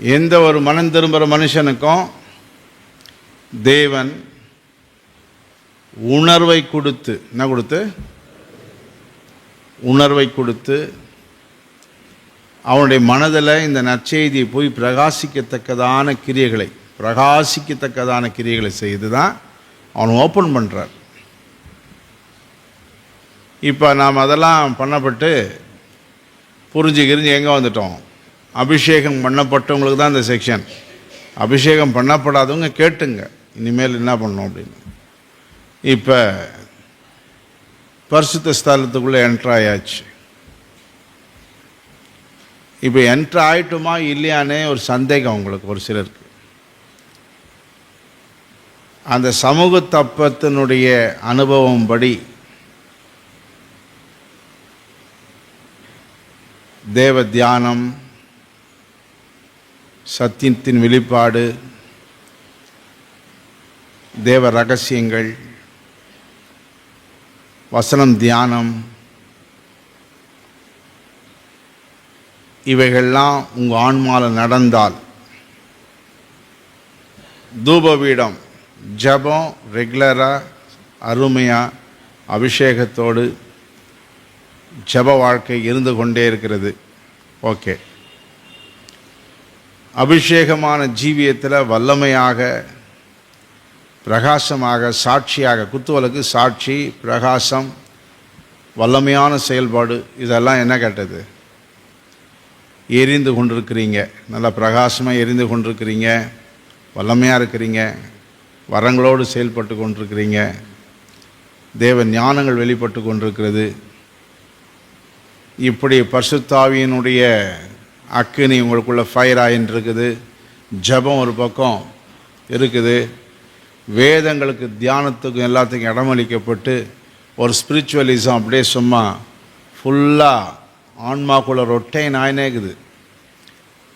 எந்த ஒரு மனம் திரும்புகிற மனுஷனுக்கும் தேவன் உணர்வை கொடுத்து என்ன கொடுத்து? உணர்வை கொடுத்து அவனுடைய மனதில் இந்த நற்செய்தியை போய் பிரகாசிக்கத்தக்கதான கிரியைகளை பிரகாசிக்கத்தக்கதான கிரியைகளை செய்து தான் அவன் ஓப்பன் பண்ணுறார் இப்போ நாம் அதெல்லாம் பண்ணப்பட்டு புரிஞ்சு கிரிஞ்சு எங்கே வந்துட்டோம்? அபிஷேகம் பண்ணப்பட்டவங்களுக்கு தான் இந்த செக்ஷன் அபிஷேகம் பண்ணப்படாதவங்க கேட்டுங்க. இனிமேல் என்ன பண்ணணும் அப்படின்னு. இப்போ பரிசுத்த ஸ்தலத்துக்குள்ளே என்ட்ராயாச்சு இப்போ என்ட்ரு ஆகிட்டுமா இல்லையானே ஒரு சந்தேகம் உங்களுக்கு ஒரு சிலருக்கு. அந்த சமூக தப்பத்தினுடைய அனுபவம் படி தேவ தியானம் சத்தியத்தின் வெளிப்பாடு தேவ ரகசியங்கள் வசனம் தியானம் இவைகள்லாம் உங்கள் ஆன்மாவில் நடந்தால் தூபபீடம் ஜபம் ரெகுலராக அருமையாக அபிஷேகத்தோடு ஜப வாழ்க்கை இருந்து கொண்டே இருக்கிறது. ஓகே. அபிஷேகமான ஜீவியத்தில் வல்லமையாக பிரகாசமாக சாட்சியாக குத்துவலுக்கு சாட்சி பிரகாசம் வல்லமையான செயல்பாடு இதெல்லாம் என்ன கேட்டது? எரிந்து கொண்டிருக்கிறீங்க. நல்லா பிரகாசமாக எரிந்து கொண்டிருக்கிறீங்க. வல்லமையாக இருக்கிறீங்க. வரங்களோடு செயல்பட்டு கொண்டிருக்கிறீங்க. தேவ ஞானங்கள் வெளிப்பட்டு கொண்டிருக்கிறது. இப்படி பசுத்தாவியினுடைய அக்கினி உங்களுக்குள்ள ஃபயர் ஆகின்னு இருக்குது ஜபம் ஒரு பக்கம் இருக்குது. வேதங்களுக்கு தியானத்துக்கும் எல்லாத்துக்கும் இடமளிக்கப்பட்டு ஒரு ஸ்பிரிச்சுவலிசம் அப்படியே சும்மா ஃபுல்லாக ஆன்மாக்குள்ள ரொட்டைன் ஆயினே இருக்குது.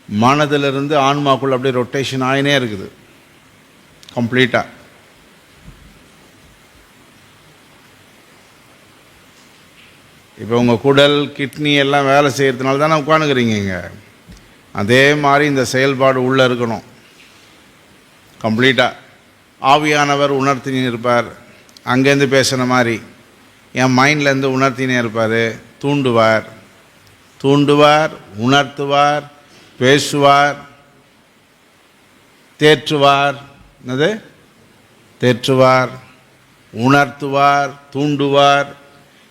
மனதிலிருந்து ஆன்மாக்குள்ள அப்படியே ரொட்டேஷன் ஆயினே இருக்குது. கம்ப்ளீட்டாக இப்போ உங்கள் குடல் கிட்னி எல்லாம் வேலை செய்கிறதுனால தானே உட்காந்துக்கிறீங்க இங்கே? அதே மாதிரி இந்த செயல்பாடு உள்ளே இருக்கணும். கம்ப்ளீட்டாக ஆவியானவர் உணர்த்தினு இருப்பார். அங்கேருந்து பேசுன மாதிரி என் மைண்ட்லேருந்து உணர்த்தினே இருப்பார். தூண்டுவார். தூண்டுவார் உணர்த்துவார் பேசுவார் தேற்றுவார். என்னது? தேற்றுவார் உணர்த்துவார் தூண்டுவார்.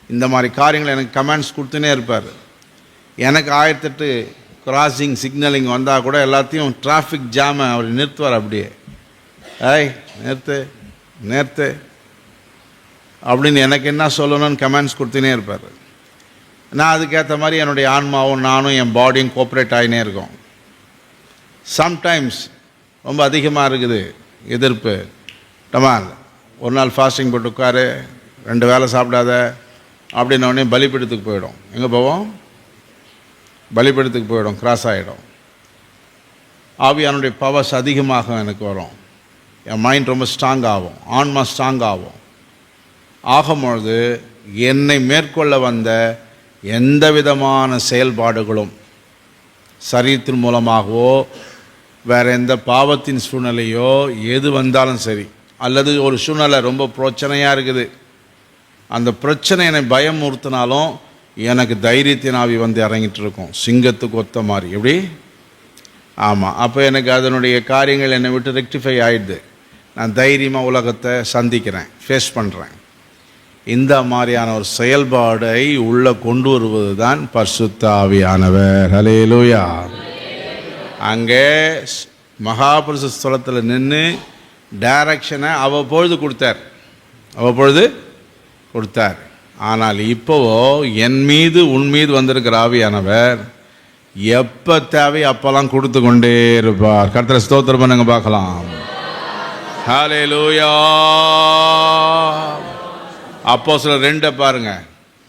இந்த மாதிரி காரியங்கள் எனக்கு கமெண்ட்ஸ் கொடுத்துனே இருப்பார். எனக்கு ஆயிரத்தெட்டு கிராசிங் சிக்னலிங் வந்தால் கூட எல்லாத்தையும் டிராஃபிக் ஜாமை அவர் நிறுத்துவார் அப்படியே. ஏய் நிறுத்து நேற்று அப்படின்னு எனக்கு என்ன சொல்லணும்னு கமெண்ட்ஸ் கொடுத்துனே இருப்பார். நான் அதுக்கேற்ற மாதிரி என்னுடைய ஆன்மாவும் நானும் என் பாடியும் கோஆப்ரேட் ஆகினே இருக்கோம். சம்டைம்ஸ் ரொம்ப அதிகமாக இருக்குது எதிர்ப்பு. டமால் ஒரு நாள் ஃபாஸ்டிங் போட்டு உட்காரு ரெண்டு வேளை சாப்பிடாத அப்படின்ன உடனே பலிப்பீடத்துக்கு போயிடும். எங்கே போவோம்? பலிபடத்துக்கு போயிடும் கிராஸ் ஆகிடும் ஆவியானுடைய பவர்ஸ் அதிகமாக எனக்கு வரும். என் மைண்ட் ரொம்ப ஸ்ட்ராங் ஆகும் ஆன்மா ஸ்ட்ராங் ஆகும். ஆகும்பொழுது என்னை மேற்கொள்ள வந்த எந்த விதமான செயல்பாடுகளும் சரீரத்தின் மூலமாகவோ வேறு எந்த பாவத்தின் சூழ்நிலையோ எது வந்தாலும் சரி அல்லது ஒரு சூழ்நிலை ரொம்ப பிரச்சனையாக இருக்குது. அந்த பிரச்சனை என்னை பயமுறுத்தினாலும் எனக்கு தைரியத்தின் ஆவி வந்து இறங்கிட்டு இருக்கும் சிங்கத்துக்கு ஒத்த மாதிரி. எப்படி? ஆமாம் அப்போ எனக்கு அதனுடைய காரியங்கள் என்னை விட்டு ரெக்டிஃபை ஆகிடுது நான் தைரியமாக உலகத்தை சந்திக்கிறேன். ஃபேஸ் பண்ணுறேன் இந்த மாதிரியான ஒரு செயல்பாடை உள்ளே கொண்டு வருவது தான் பர்சுத்த ஆவியானவர். ஹலேலூயா அங்கே மகாபுருஷ ஸ்தலத்தில் நின்று டைரக்ஷனை அவ்வப்பொழுது கொடுத்தார். அவ்வப்பொழுது கொடுத்தார். ஆனால் இப்போவோ என் மீது உன் மீது வந்திருக்கிற ஆவியானவர் எப்போ தேவை அப்போல்லாம் கொடுத்து கொண்டே இருப்பார். கர்த்தரை ஸ்தோத்திரம் பண்ணுங்க பார்க்கலாம். ஹalleluya. அப்போ சில ரெண்டை பாருங்க.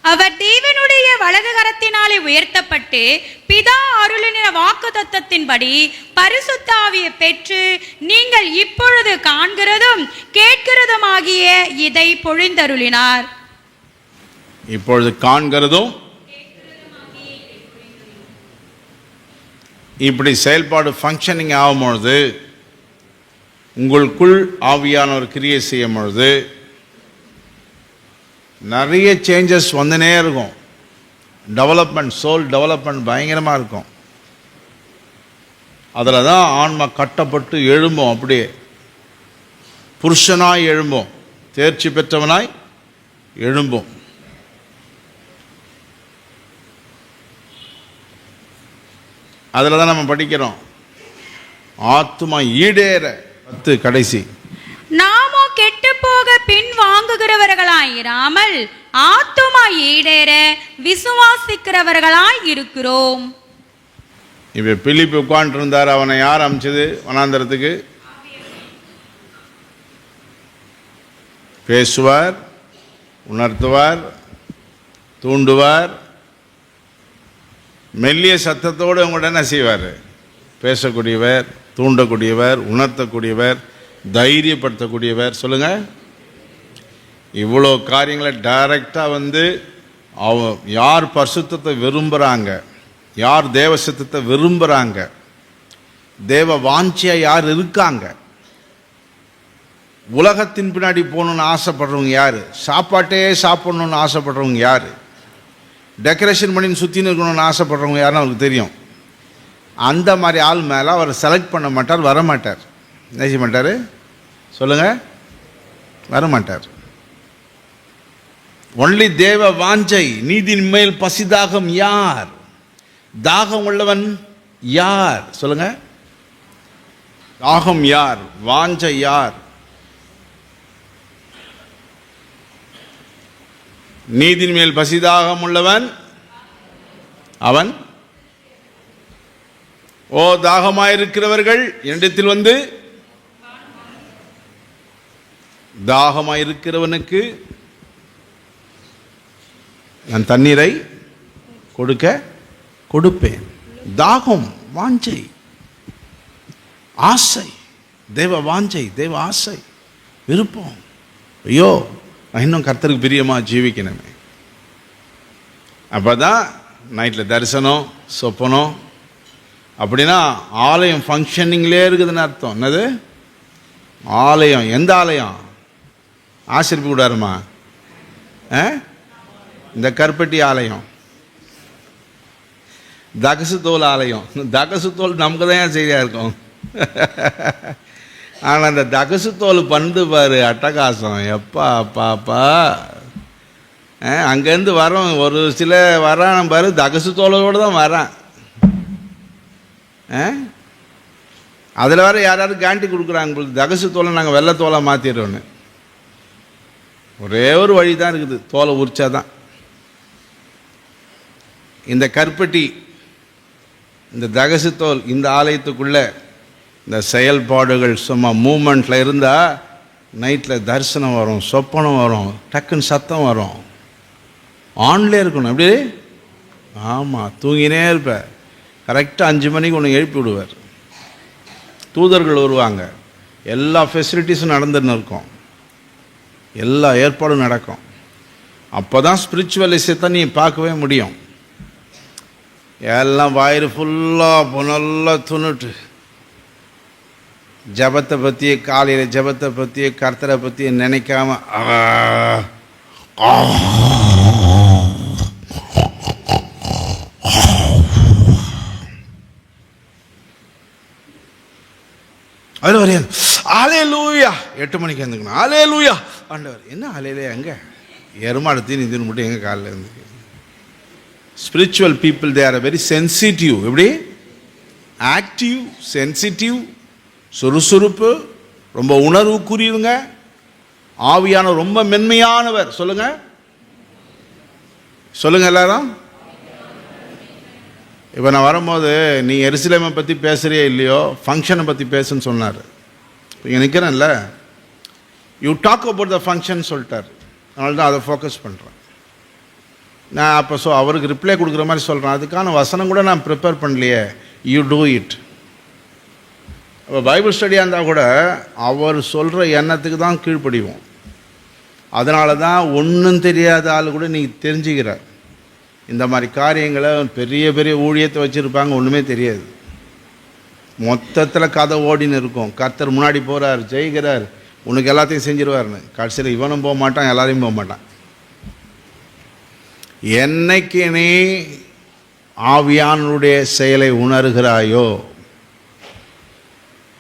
அவர் தேவனுடைய வலது கரத்தினாலே உயர்த்தப்பட்டு பிதா அருளின வாக்கு தத்தத்தின்படி பரிசுத்தாவியை பெற்று நீங்கள் இப்பொழுது காண்கிறதும் கேட்கிறதுமாகிய இதை பொழிந்தருளினார். இப்பொழுது காண்கிறதும் இப்படி செயல்பாடு ஃபங்க்ஷனிங் ஆகும்பொழுது உங்களுக்குள் ஆவியானவர் கிரியை செய்யும் பொழுது நிறைய சேஞ்சஸ் வந்துனே இருக்கும். டெவலப்மெண்ட் சோல் டெவலப்மெண்ட் பயங்கரமாக இருக்கும். அதில் தான் ஆன்மா கட்டப்பட்டு எழும்போம் அப்படியே புருஷனாய் எழும்போம் தேர்ச்சி பெற்றவனாய் எழும்போம். அதில் தான் நம்ம படிக்கிறோம். ஆத்துமா ஈடேற. பத்து கடைசி. நாமோ கெட்டு போக பின் வாங்குகிறவர்களாயிராமல் ஆத்துமா ஈடேற விசுவாசிக்கிறவர்களாய் இருக்கிறோம். இப்போ பிலிப்பு உட்காந்துருந்தார் அவனை யார் அமைச்சது? வனாந்தரத்துக்கு. பேசுவார் உணர்த்துவார் தூண்டுவார் மெல்லிய சத்தத்தோடு உங்கள்கிட்ட என்ன செய்வார்? பேசக்கூடியவர் தூண்டக்கூடியவர் உணர்த்தக்கூடியவர் தைரியப்படுத்தக்கூடியவர். சொல்லுங்கள் இவ்வளோ காரியங்களை டைரெக்டாக வந்து அவ யார் பரிசுத்தத்தை விரும்புகிறாங்க யார் தேவ சித்தத்தை விரும்புகிறாங்க தேவ வாஞ்சியாக யார் இருக்காங்க? உலகத்தின் பின்னாடி போகணுன்னு ஆசைப்படுறவங்க யார்? சாப்பாட்டே சாப்பிட்ணுன்னு ஆசைப்படுறவங்க யார்? டெக்கரேஷன் பண்ணி சுற்றின்னு இருக்கணும்னு ஆசைப்படுறவங்க யாரும் அவருக்கு தெரியும். அந்த மாதிரி ஆள் மேலே அவர் செலக்ட் பண்ண மாட்டார் வர மாட்டார். என்ன செய்ய மாட்டார்? சொல்லுங்கள் வர மாட்டார். ஒன்லி தேவ வாஞ்சை நீதியின் மேல் பசிதாகம் யார்? தாகம் உள்ளவன் யார்? சொல்லுங்க. தாகம் யார்? வாஞ்சை யார்? நீதின் மேல் பசிதாகம் உள்ளவன் அவன். ஓ தாகமாயிருக்கிறவர்கள் என்னிடத்தில் வந்து தாகமாயிருக்கிறவனுக்கு நான் தண்ணீரை கொடுக்க கொடுப்பேன். தாகம் வாஞ்சை ஆசை தேவ வாஞ்சை தேவ ஆசை விருப்பம். ஐயோ நான் இன்னும் கர்த்தருக்கு பிரியமாக ஜீவிக்கணுமே. அப்போ தான் நைட்டில் தரிசனம் சொப்பனம். அப்படின்னா ஆலயம் ஃபங்க்ஷனிங்லே இருக்குதுன்னு அர்த்தம். என்னது? ஆலயம். எந்த ஆலயம்? ஆசிரிப்பு கூடாருமா ஆ? இந்த கருப்பட்டி ஆலயம். தகசு தோல் ஆலயம். தகசு தோல் நமக்கு தான் செய்தியாக இருக்கும்? ஆனால் அந்த தகசு தோல் பண்ணு பாரு அட்டகாசம். எப்பா பாப்பா அங்கேருந்து வரோம் ஒரு சில வரான் பாரு தகசு தோலோடு தான் வரான் அதில் வேறு யாராவது கேண்டி கொடுக்குறாங்க உங்களுக்கு தகசு தோலை நாங்கள் வெள்ளை தோலை மாற்றிடுறோன்னு ஒரே ஒரு வழி தான் இருக்குது தோலை உரிச்சா தான். இந்த கருப்பட்டி இந்த தகசு தோல் இந்த ஆலயத்துக்குள்ளே இந்த செயல்பாடுகள் சும்மா மூமெண்ட்டில் இருந்தால் நைட்டில் தரிசனம் வரும் சொப்பனம் வரும் டக்குன்னு சத்தம் வரும். ஆன்லேயே இருக்கணும் எப்படி? ஆமாம் தூங்கினே இருப்பேன் கரெக்டாக அஞ்சு மணிக்கு ஒன்று எழுப்பி விடுவார். தூதர்கள் வருவாங்க. எல்லா ஃபெசிலிட்டிஸும் நடந்துன்னு இருக்கும். எல்லா ஏற்பாடும் நடக்கும். அப்போ தான் ஸ்பிரிச்சுவலிசத்தை நீ பார்க்கவே முடியும். எல்லாம் வயிறு ஃபுல்லாக நல்லா துணுட்டு. ஜபத்தை பற்றி காலையில் ஜபத்தை பற்றி கர்த்தரை பற்றி நினைக்காம ஆ, அதில் ஆலே லூயா எட்டு மணிக்கு எழுந்துக்கணும் ஆலே லூயா ஆண்டவர் என்ன ஆலையிலே எங்கே எருமாடு தீனி தீனி மட்டும் எங்கே காலையில் இருந்து? Spiritual people they are very sensitive எப்படி? ஆக்டிவ் சென்சிட்டிவ் சுறுசுறுப்பு ரொம்ப உணர்வுக்குரியவங்க ஆவியான ரொம்ப மென்மையானவர். சொல்லுங்க. சொல்லுங்க எல்லாரும். இப்போ நான் வரும்போது நீ எருசலேமை பற்றி பேசுகிறியே இல்லையோ? ஃபங்க்ஷனை பற்றி பேசுன்னு சொன்னார். இங்கே நிற்கிறேன்ல you talk about the function சொல்லிட்டார். அதனால தான் அதை ஃபோக்கஸ் பண்ணுறேன் நான் அப்போ ஸோ அவருக்கு ரிப்ளை கொடுக்குற மாதிரி சொல்கிறேன் அதுக்கான வசனம் கூட நான் ப்ரிப்பேர் பண்ணலையே. யூ டூ இட் இப்போ பைபிள் ஸ்டடியாக இருந்தால் கூட அவர் சொல்கிற எண்ணத்துக்கு தான் கீழ்ப்படிவோம். அதனால தான் ஒன்றும் தெரியாத ஆள் கூட நீ தெரிஞ்சுக்கிற இந்த மாதிரி காரியங்களை பெரிய பெரிய ஊழியத்தை வச்சுருப்பாங்க ஒன்றுமே தெரியாது. மொத்தத்தில் கதை ஓடின்னு இருக்கும். கர்த்தர் முன்னாடி போகிறார் ஜெயிக்கிறார். உனக்கு எல்லாத்தையும் செஞ்சிருவார்னு கடைசியில் இவனும் போக மாட்டான் எல்லாரையும் போக மாட்டான். என்னைக்கு நீ ஆவியானுடைய செயலை உணர்கிறாயோ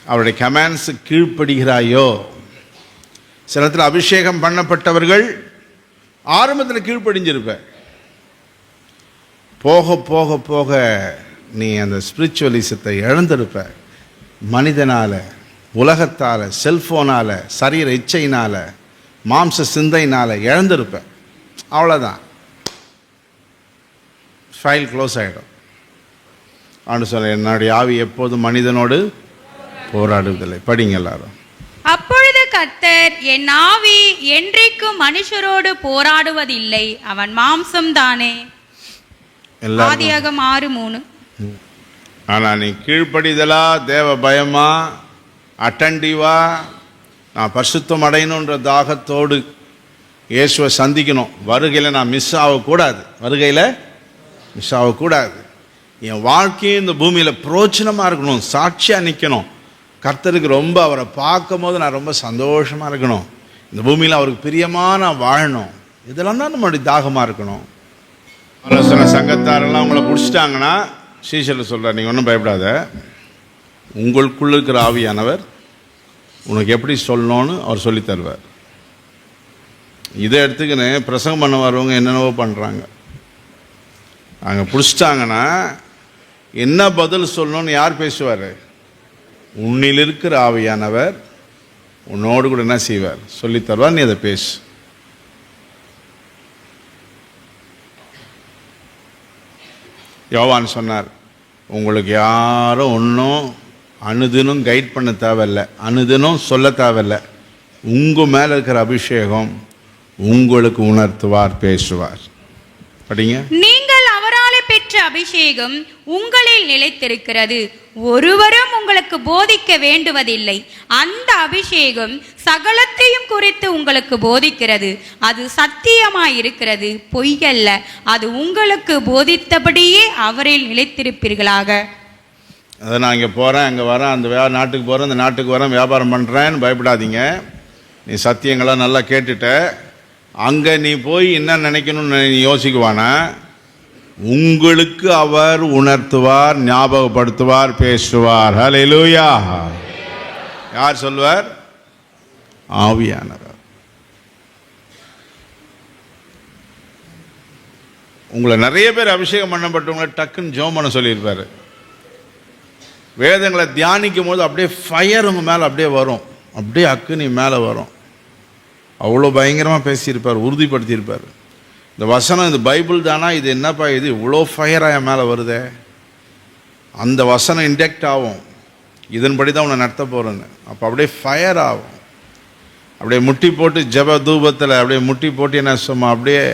அவருடைய கமாண்ட்ஸு கீழ்ப்படுகிறாயோ? சில நேரத்தில் அபிஷேகம் பண்ணப்பட்டவர்கள் ஆரம்பத்தில் கீழ்ப்படிஞ்சிருப்ப. போக போக போக நீ அந்த ஸ்பிரிச்சுவலிசத்தை இழந்திருப்ப. மனிதனால் உலகத்தால் செல்ஃபோனால் சரீர இச்சையினால் மாம்ச சிந்தையினால் இழந்திருப்ப. அவ்வளோதான் ஃபைல் க்ளோஸ் ஆகிடும் அப்படின்னு சொல்ல என்னுடைய ஆவி எப்போதும் மனிதனோடு போராடுவதில்லை. படிங்க எல்லாரும். அப்பொழுது கர்த்தர் என் ஆவி என்றைக்கும் மனுஷரோடு போராடுவதில்லை அவன் மாம்சம் தானே? ஆதியாகம் ஆறு மூணு. ஆனால் நீ கீழ்ப்படிதலா தேவ பயமா? அட்டன்டிவா நான் பரிசுத்தம் அடையணுன்ற தாகத்தோடு இயேசுவை சந்திக்கணும். வருகையில் நான் மிஸ் ஆகக்கூடாது. வருகையில் மிஸ் ஆகக்கூடாது. என் வாழ்க்கையும் இந்த பூமியில் பிரோச்சனமாக இருக்கணும். சாட்சியாக நிற்கணும் கர்த்தருக்கு ரொம்ப அவரை பார்க்கும் போது நான் ரொம்ப சந்தோஷமாக இருக்கணும். இந்த பூமியில் அவருக்கு பிரியமாக நான் வாழணும். இதெல்லாம் தான் நம்மளுடைய தாகமாக இருக்கணும். ஆலோசனை சங்கத்தாரெல்லாம் உங்களை பிடிச்சிட்டாங்கன்னா சீசரில் சொல்கிறார் நீங்கள் ஒன்றும் பயப்படாத. உங்களுக்குள்ள இருக்கிற ஆவியானவர் உனக்கு எப்படி சொல்லணும்னு அவர் சொல்லித் தருவார். இதை எடுத்துக்கின்னு பிரசங்கம் பண்ண வரவங்க என்னென்னவோ பண்ணுறாங்க அங்கே பிடிச்சிட்டாங்கன்னா என்ன பதில் சொல்லணும்னு யார் பேசுவார்? உன்னில் இருக்கிற ஆவியானவர் உன்னோடு கூட என்ன செய்வார்? சொல்லித் தருவார் நீ அதை பேசு. யோவான் சொன்னார் உங்களுக்கு யாரும் ஒன்றும் அனுதினும் கைட் பண்ண தேவையில்ல. அனுதினும் சொல்ல தேவையில்ல. உங்கள் மேலே இருக்கிற அபிஷேகம் உங்களுக்கு உணர்த்துவார் பேசுவார். படிங்க. அபிஷேகம் உங்களில் நிலைத்திருக்கிறது. ஒருவரும் உங்களுக்கு போதிக்க வேண்டுவதில்லை. அந்த அபிஷேகம் சகலத்தையும் குறித்து உங்களுக்கு போதிக்கிறது. அது சத்தியமாயிருக்கிறது. பொய்யல்ல. அது உங்களுக்கு போதித்தபடியே அவரில் நிலைத்திருப்பீர்களாக. அதை நான் இங்கே போகிறேன் அங்கே வரேன் அந்த வே நாட்டுக்கு போகிறேன் இந்த நாட்டுக்கு வரேன் வியாபாரம் பண்ணுறேன்னு பயப்படாதீங்க. நீ சத்தியங்களாக நல்லா கேட்டுட்ட. அங்கே நீ போய் என்ன நினைக்கணும்னு நீ யோசிக்குவானா உங்களுக்கு அவர் உணர்த்துவார் ஞாபகப்படுத்துவார் பேசுவார். ஹalleluya யார் சொல்வார் ஆவியானவர். உங்களை நிறைய பேர் அபிஷேகம் பண்ணப்பட்டவங்களை டக்குன்னு ஜோம் பண்ண சொல்லியிருப்பார். வேதங்களை தியானிக்கும் போது அப்படியே ஃபயர் உங்கள் மேலே அப்படியே வரும். அப்படியே அக்குனி மேலே வரும். அவ்வளோ பயங்கரமாக பேசியிருப்பார் உறுதிப்படுத்தியிருப்பார். இந்த வசனம் இந்த பைபிள் தானா? இது என்னப்பா இது? இவ்வளோ ஃபயராக என் மேலே வருதே. அந்த வசனம் இன்டெக்ட் ஆகும். இதன்படி தான் உன்னை நடத்த போகிறேன்னு அப்போ அப்படியே ஃபயர் ஆகும். அப்படியே முட்டி போட்டு ஜெப தூபத்தில் அப்படியே முட்டி போட்டு என்ன சும்மா அப்படியே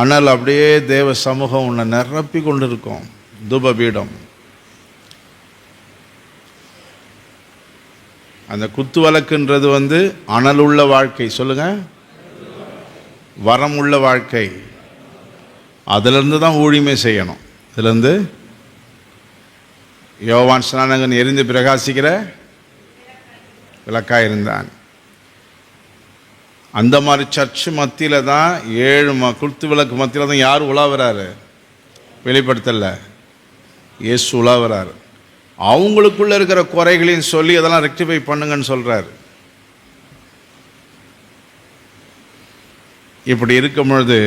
அனல் அப்படியே தேவ சமூகம் உன்னை நிரப்பி கொண்டு இருக்கும் தூப பீடம். அந்த குத்து வழக்குன்றது வந்து அனல் உள்ள வாழ்க்கை. சொல்லுங்கள் வரம் உள்ள வாழ்க்கை. அதிலிருந்து தான் ஊழியமே செய்யணும். இதுலேருந்து யோவான் ஸ்நானகன் எரிந்து பிரகாசிக்கிற விளக்காக இருந்தான். அந்த மாதிரி சர்ச்சு மத்தியில் தான் ஏழு ம குத்து விளக்கு மத்தியில் தான் யார் உலாவுறாரு? வெளிப்படுத்தலை. இயேசு உலாவுறாரு. அவங்களுக்குள்ளே இருக்கிற குறைகளையும் சொல்லி அதெல்லாம் ரெக்டிஃபை பண்ணுங்கன்னு சொல்கிறாரு இப்படி இருக்கும் பொழுது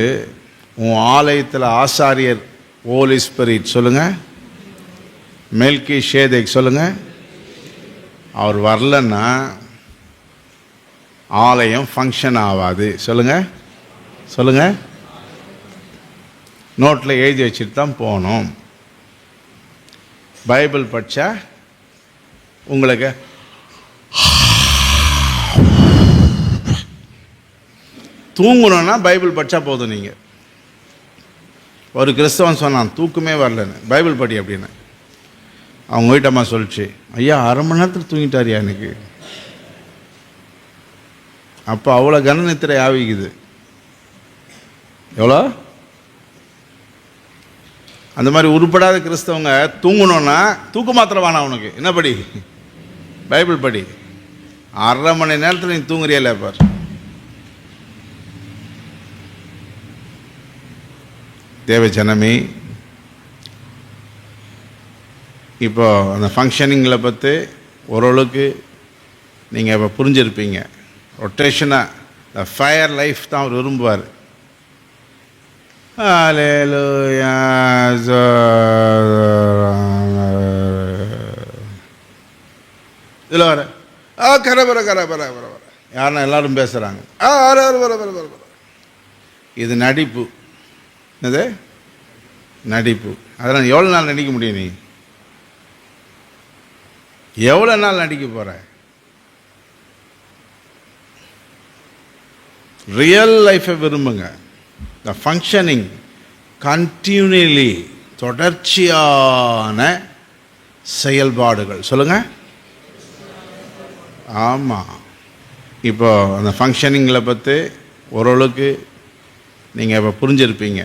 உன் ஆலயத்தில் ஆசாரியர் ஓலி ஸ்பிரிட் சொல்லுங்கள் மெல்கி ஷேதேக் சொல்லுங்கள் அவர் வரலன்னா ஆலயம் ஃபங்க்ஷன் ஆகாது சொல்லுங்கள் சொல்லுங்கள் நோட்டில் எழுதி வச்சுட்டு தான் போகணும். பைபிள் படித்தா உங்களுக்கு தூங்கணும்னா பைபிள் படித்தா போதும் நீங்கள் ஒரு கிறிஸ்தவன் சொன்னான் தூக்கமே வரலன்னு. பைபிள் படி அப்படின்னு. அவங்க வீட்டம்மா சொல்லிச்சு ஐயா அரை மணி நேரத்தில் தூங்கிட்டாரியா எனக்கு அப்போ அவ்வளோ கனநித்திரை ஆவிக்குது. எவ்வளோ? அந்த மாதிரி உருப்படாத கிறிஸ்தவங்க தூங்கணும்னா தூக்க மாத்திரை வேணாம் உனக்கு என்ன படி? பைபிள் படி. அரை மணி நேரத்தில் நீ தூங்குறியல பார்? தேவ ஜனமே இப்போ அந்த ஃபங்க்ஷனிங்கில் பற்றி ஓரளவுக்கு நீங்கள் இப்போ புரிஞ்சிருப்பீங்க. ரொட்டேஷனாக இந்த ஃபயர் லைஃப் தான் அவர் விரும்புவார். இதில் வர. ஆ கர வர கர வர வர வர. யாருன்னா எல்லாரும் பேசுகிறாங்க ஆ வர வர வர வர வர. இது நடிப்பு. என்னது? நடிப்பு. அதெல்லாம் எவ்வளோ நாள் நடிக்க முடியும் நீ? எவ்வளோ நாள் நடிக்க போகிற ரியல் லைஃப்பை விரும்புங்க. த ஃபங்க்ஷனிங் கண்டினியூலி தொடர்ச்சியான செயல்பாடுகள். சொல்லுங்க. ஆமாம் இப்போ அந்த ஃபங்க்ஷனிங்கில் பற்றி ஓரளவுக்கு நீங்கள் இப்போ புரிஞ்சிருப்பீங்க.